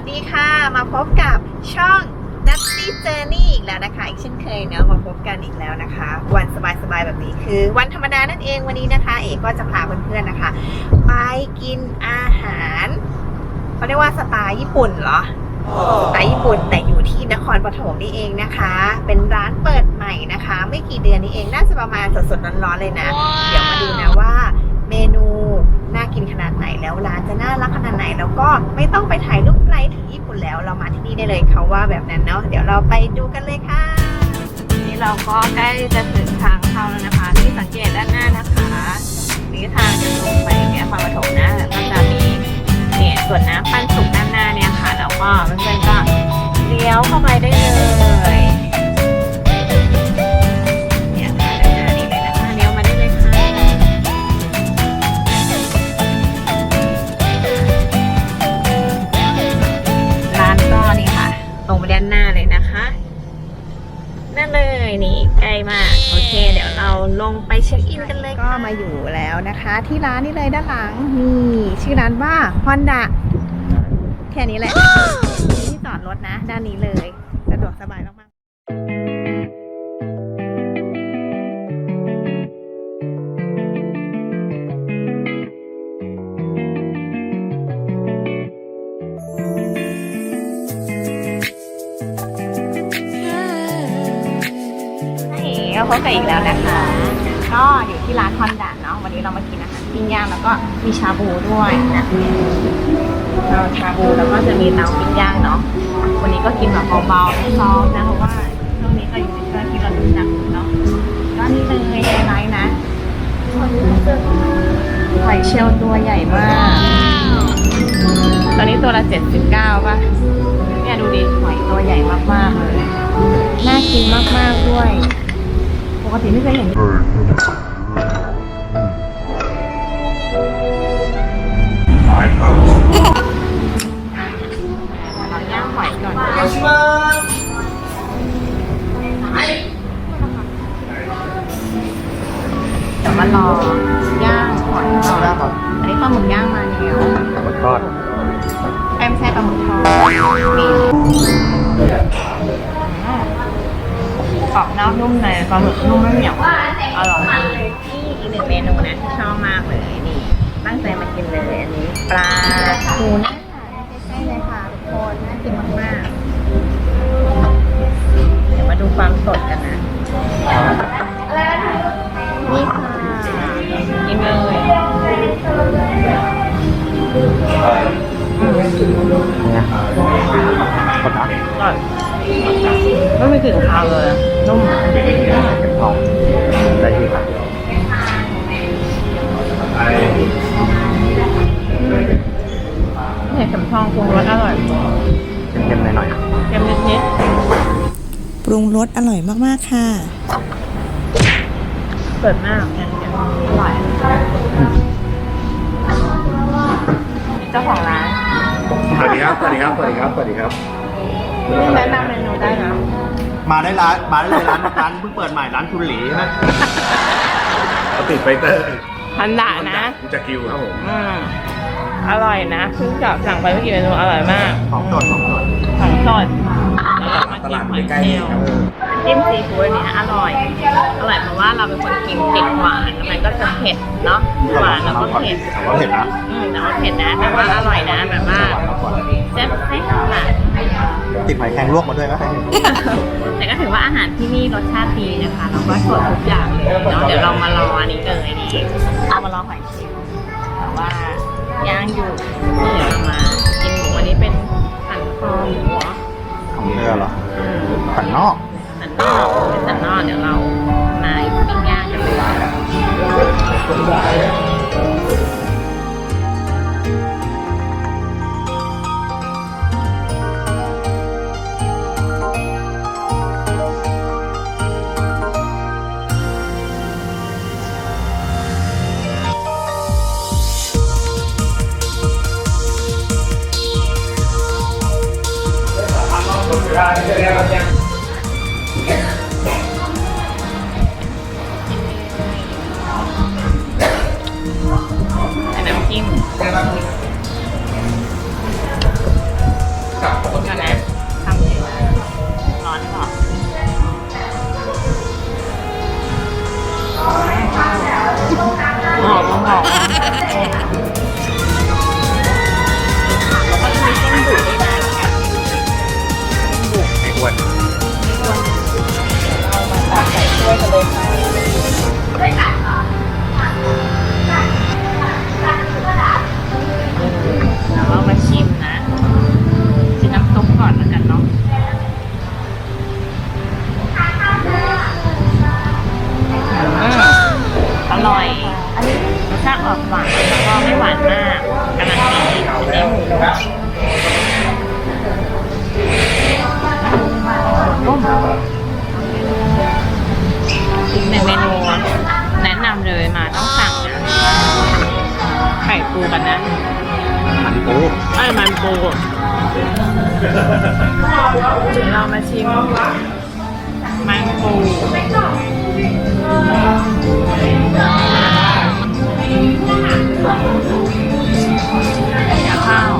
สวัสดีค่ะ มาพบกับช่อง n u t t y Journey อีกแล้วนะคะ อีกเช่นเคยเนาะมาพบกันอีกแล้วนะคะ วันสบายๆแบบนี้คือ วันธรรมดานั่นเองวันนี้นะคะ เอกก็จะพาเพื่อนๆนะคะ ไปกินอาหารเขาเรียกว่าสไตล์ญี่ปุ่นเหรอสไตล์ญี่ปุ่นแต่อยู่ที่นครปฐมนี่เองนะคะ เป็นร้านเปิดใหม่นะคะ ไม่กี่เดือนนี้เองน่าจะประมาณสดๆร้อนๆเลยนะ เดี๋ยวมาดูนะว่าเมนู กินขนาดไหนแล้วร้านจะน่ารักขนาดไหน แล้วก็ไม่ต้องไปถ่ายรูปไกลถึงญี่ปุ่นแล้ว เรามาที่นี่ได้เลยเขาว่าแบบนั้นเนาะเดี๋ยวเราไปดูกันเลยค่ะนี่เราก็ใกล้จะถึงทางเข้าแล้วนะคะ ที่สังเกตด้านหน้านะคะนี่ทางจะลงไปเนี่ยความปฐมนะก็จะมีเนี่ยส่วนน้ำปั้นสุกด้านหน้าเนี่ยค่ะ แล้วก็เพื่อนๆก็เลี้ยวเข้าไปได้เลย มาอยู่แล้วนะคะ ที่ร้านนี่เลยด้านหลังนี่ชื่อร้านว่า Honda แค่นี้แหละมีที่จอดรถนะ ด้านนี้เลยสะดวกสบายมากๆนี่ก็พบกันอีกแล้วนะคะ ก็อยู่ที่ร้านฮอนดาเนาะวันนี้เรามากินอาหารปิ้งย่างแล้วก็มีชาบูด้วยนะเราชาบูแล้วก็จะมีเตาปิ้งย่างเนาะวันนี้ก็กินแบบเบาๆไม่ซอฟนะเพราะว่าช่วงนี้ก็อยู่ในช่วงที่เราดูหนังเนาะก็นี่เลยไฮไลท์นะหอยเชลล์ตัวใหญ่มาก ตอนนี้ตัวละเจ็ดสิบเก้าป่ะเนี่ยดูดิหอยตัวใหญ่มากๆเลยน่ากินมากๆด้วย ปกติไม่เคยเห็นเรอบนอกนุ่มในปลาหมึกนุ่มไม่เหนียวอร่อยนี่อีกหนึ่งเมนูนะที่ชอบมากเลยนี่ตั้งใจมากินเลยอันนี้ปลาทูน่าใกล้ๆเลยค่ะทุกคนน่ากินมากๆเดี๋ยวมาดูความสดกันนะนี่ค่ะกินเลยเนี่ยกดนะอร่อย ไม่มีกลิ่นคาวเลยนุ่มเป็นทองได้ที่ค่ะเห็ดเข็มทองปรุงรสอร่อยเค็มๆหน่อยเค็มนิดปรุงรสอร่อยมากๆค่ะๆเปิดมากอย่างเงี้ยอร่อยเจ้าของร้านสวัสดีครับสวัสดีครับสวัสดีครับสวัสดีครับ นี่แนะนำเมนูได้นะมาได้ร้านมาได้เลยร้านร้านเพิ่งเปิดใหม่ร้านชุนหลีใช่ไหมเขาติดไฟเตอร์พันดะนะกูจะกิวครับผมอืมอร่อยนะเพิ่งจะสั่งไปไม่กี่เมนูอร่อยมากของสดของสดของสดแล้วก็มาตกินลาดหอยใกล้เชๆนี่ลล์ครับ จิ้มซีฟู้ดเนี่ยอร่อย อร่อยเพราะว่าเราเป็นคนกินเผ็ดหวานแล้วมันก็จะเผ็ดเนาะ หวานแล้วก็เผ็ดแต่ว่าเผ็ดนะ อืมแต่ว่าเผ็ดนะ แต่ว่าอร่อยนะ แบบว่าแซ่บแซ่บค่ะติดหอยแครงลวกมาด้วยไหมแต่ก็ถือว่าอาหารที่นี่รสชาติดีนะคะ เราก็สดทุกอย่างเลยเนาะ เดี๋ยวเรามารออันนี้เลยนี่เรามารอหอยเชลล์แต่ว่าย่างอยู่นี่เดี๋ยวเรามากินหมูอันนี้เป็นสันคอหมูเหรอของเรือเหรออืมสันนอกสันนอ ก็แต่นอกเดี๋ยวเรามาปิ้งย่างกันเลยได้ อ้อ้วนเอามาตักใส่ถ้วยกันเลยค่ะเดี๋ยวเรามาชิมนะชิมน้ำซุปก่อนแล้วกันเนาะอืมอร่อยรสชาติออกหวานแล้วก็ไม่หวานมากกำลังดีอันนี้หมู นึ่งเมนูแนะนำเลยมาต้องสั่งนะไข่ปูกันนะหันปูไอ้มันปูเดี๋ยวเรามาชิมมันปูข้าว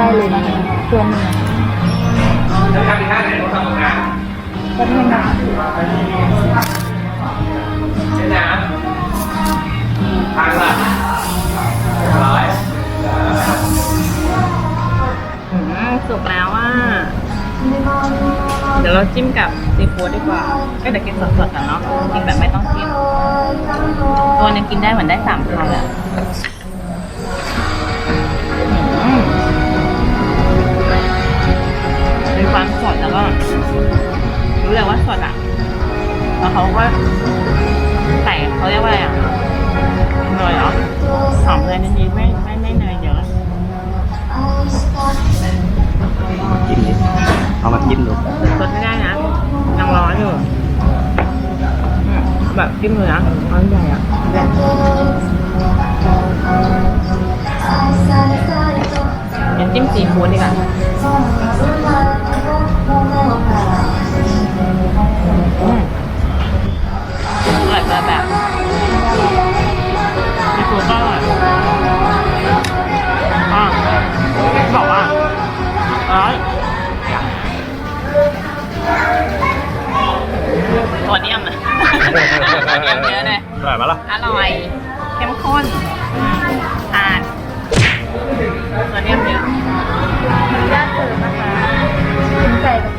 ได้เลยนะคะตัวนึ่งแล้วทำท่าไหนต้องทำงานก็ไม่นานอืมสุกแล้วอะ เดี๋ยวเราจิ้มกับซีฟู้ดดีกว่าก็เดี๋ยวกินสดๆกันเนาะกินแบบไม่ต้องจิ้มตัวนึงกินได้เหมือนได้สามคำอะ ความสดแล้วก็รู้เลยว่าสดอะแล้วเขาก็ใส่เขาเรียกว่าอะไรอะเนยเหรอหอมเลยนิดๆไม่ไม่ไม่เนยเยอะกินดิเอามากินดูสดไม่ได้นะยังร้อนอยู่อืมแบบจิ้มเลยนะร้อนใหญ่อะเดี๋ยวจิ้มซีฟู้ดดีกว่า อะเลยอร่อยปะล่ะ อร่อย เข้มข้นทานตัวเนียมเยอะยากเกินนะคะกินไก่กับ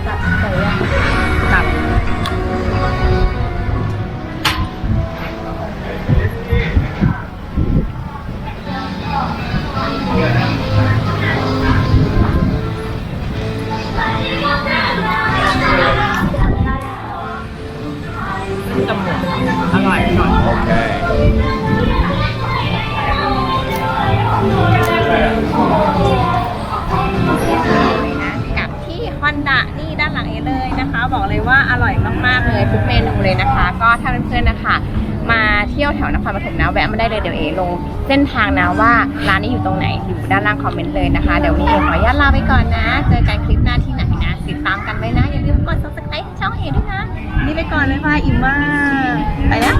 เลยว่าอร่อยมากๆเลยทุกเมนูเลยนะคะ ก็ถ้าเพื่อนๆนะคะ มาเที่ยวแถวนครปฐมนะแวะมาได้เลยเดี๋ยวเอลงเส้นทางนะว่าร้านนี้อยู่ตรงไหนอยู่ด้านล่างคอมเมนต์เลยนะคะ เดี๋ยวนนี้เอขออนุญาตลาไปก่อนนะ เจอกันคลิปหน้าที่ไหนนะติดตามกันไว้นะอย่าลืมกด subscribe ช่องเอด้วยนะนี่ไปก่อนเลยค่ะอิ่มมากไปแล้ว